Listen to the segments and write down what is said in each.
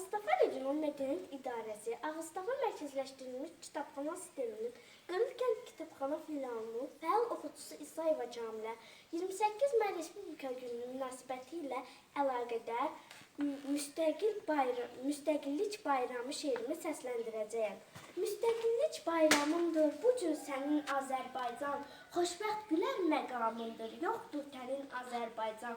Mustafa Regional Mədəniyyət İdarəsi Ağustada mərkəzləşdirilmiş kitabxana sisteminin Qırıq kənd kitabxana filialının fəal oxucusu İsayeva Camilə 28 May Respublika günü münasibətilə əlaqədar mü- müstəqil bayram, müstəqillik bayramı şeirini səsləndirəcəyəm. Müstəqillik bayramındır bu gün sənin Azərbaycan, xoşbəxt gülər məqamındır, yoxdur tənin Azərbaycan.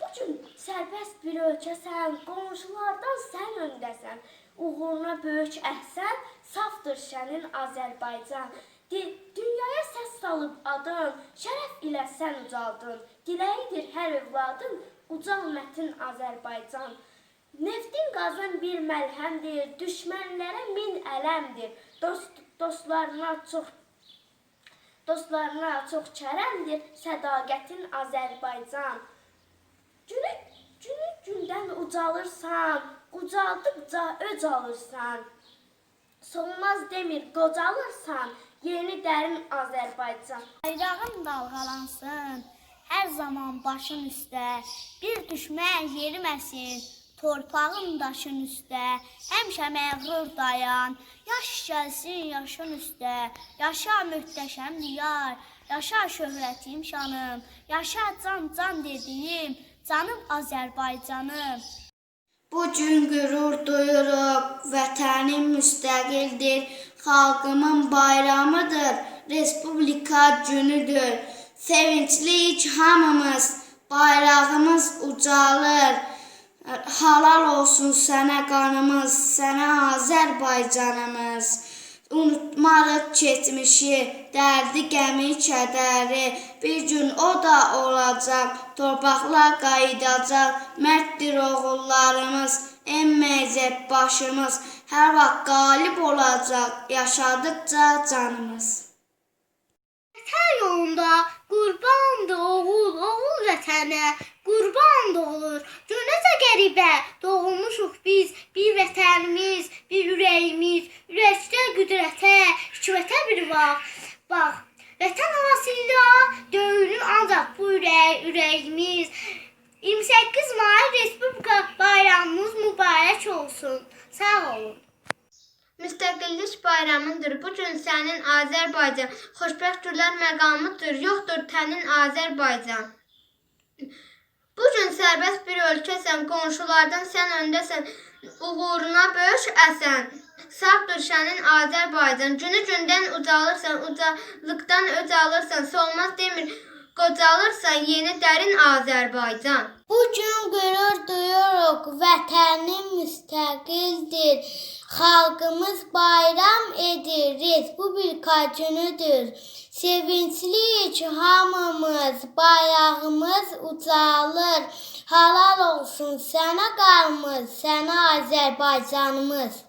Bu gün sərbəst bir ölkəsən, qonşulardan sən öndəsən. Uğuruna böyük əhsən, safdır sənin Azərbaycan. Di- Dünyaya səs salıb adın, şərəf ilə sən ucaldın. Diləyidir hər övladın, ucal mətin Azərbaycan. Neftin qazın bir məlhəmdir, düşmənlərə min ələmdir. Dost dostlarına çox dostlarına çox kərəmdir, sədaqətin Azərbaycan. Ucalırsan, ucaldıqca öc alırsan. Solmaz demir, qocalırsan, yeni dərin Azərbaycan. Bayrağın dalğalansın, hər zaman başın üstə. Bir düşmən yeriməsin, torpağın daşın üstə. Həmişə məğrur dayan, yaş gəlsin yaşın üstə. Yaşa möhtəşəm diyar, yaşa şöhrətim şanım, yaşa can can dediyim, canım Azərbaycanım. Bu gün qürur duyuruq, vətənim müstəqildir, xalqımın bayramıdır, Respublika günüdür. Sevincliyik hamımız, bayrağımız ucalır. Halal olsun sənə qanımız, sənə Azərbaycanımız. Unutmarıq keçmişi, dərdi, qəmi, kədəri. Bir gün o da olacaq, torpaqlar qayıdacaq. Mərddir oğullarımız, emməyəcək başımız. Hər vaxt qalib olacaq, yaşadıqca canımız. Vətən yolunda qurbandır oğul, oğul vətənə qurban da olur. Gör necə qəribə doğulmuşuq biz, bir vətənimiz, bir ürəyimiz, ürəkdə qüdrətə, hikmətə bir vaxt. Bax, vətən havasıyla döyünür ancaq bu ürək, ürəyimiz. 28 May Respublika bayramımız mübarək olsun. Sağ olun. Müstəqillik bayramındır. Bu gün sənin Azərbaycan. Xoşbəxt günlər məqamıdır. Yoxdur tənin Azərbaycan. Bu gün sərbəst bir ölkəsən, qonşulardan sən öndəsən. Uğuruna böyük əsən. Sağdır sənin Azərbaycan. Günü gündən ucalırsan, ucalıqdan alırsan. Solmaz demir, qocalırsan yeni dərin Azərbaycan. Bu gün qürur duyuruq, vətənim müstəqildir. Xalqımız bayram edir, Respublika günüdür. Sevincliyik hamımız, bayrağımız ucalır. Halal olsun sənə qalmız, sənə Azərbaycanımız.